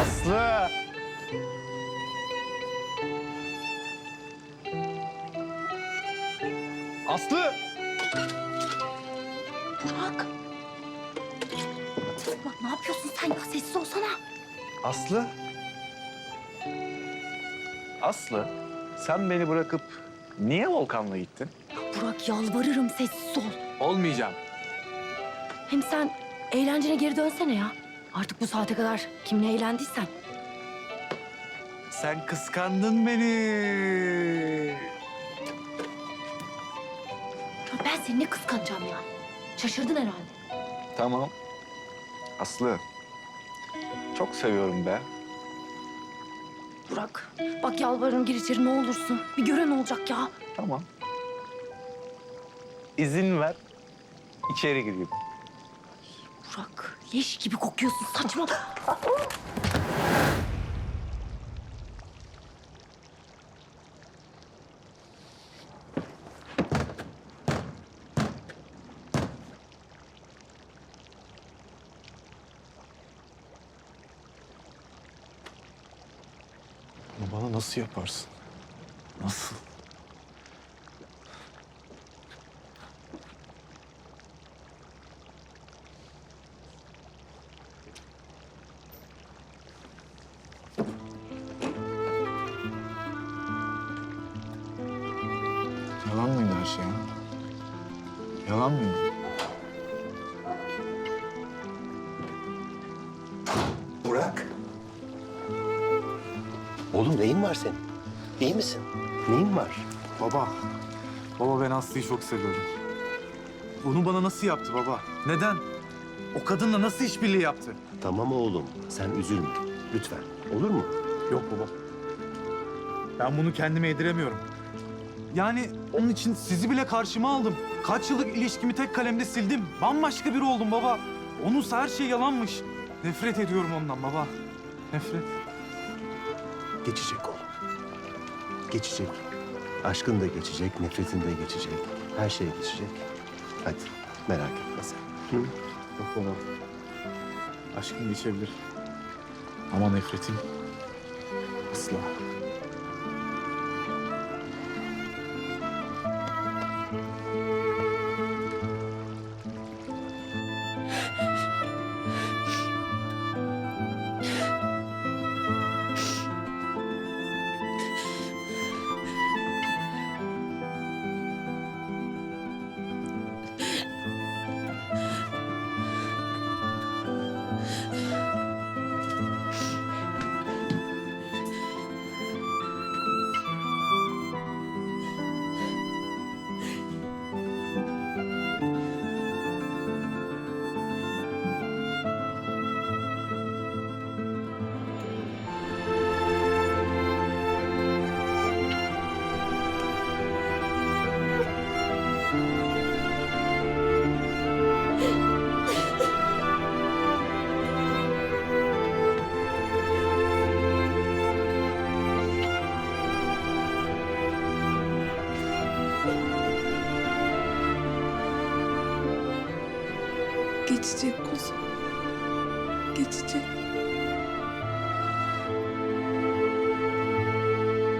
Aslı! Aslı! Burak. Burak ne yapıyorsun sen ya? Sessiz olsana. Aslı? Aslı, sen beni bırakıp niye Volkan'la gittin? Burak yalvarırım sessiz ol. Olmayacağım. Hem sen eğlencene geri dönsene ya. Artık bu saate kadar kimle eğlendiysen. Sen kıskandın beni. Ya ben seni ne kıskanacağım ya? Şaşırdın herhalde. Tamam. Aslı, çok seviyorum be. Burak bak yalvarırım gir içeri ne olursun. Bir gören olacak ya. Tamam. İzin ver, içeri gireyim. Burak leş gibi kokuyorsun saçma. Bunu bana nasıl yaparsın? Nasıl? Yalan mıydı? Burak. Oğlum neyin var senin? İyi misin? Neyin var? Baba, baba ben Aslı'yı çok seviyorum. Bunu bana nasıl yaptı baba? Neden? O kadınla nasıl işbirliği yaptı? Tamam oğlum, sen üzülme. Lütfen. Olur mu? Yok baba. Ben bunu kendime yediremiyorum. Yani onun için sizi bile karşıma aldım. Kaç yıllık ilişkimi tek kalemde sildim. Bambaşka biri oldum baba. Onunsa her şey yalanmış. Nefret ediyorum ondan baba. Nefret. Geçecek oğlum. Geçecek. Aşkın da geçecek, nefretin de geçecek. Her şey geçecek. Hadi merak etme sen. Hı? Yok baba. Aşkım geçebilir. Ama nefretim asla. Geçecek kuzum. Geçecek.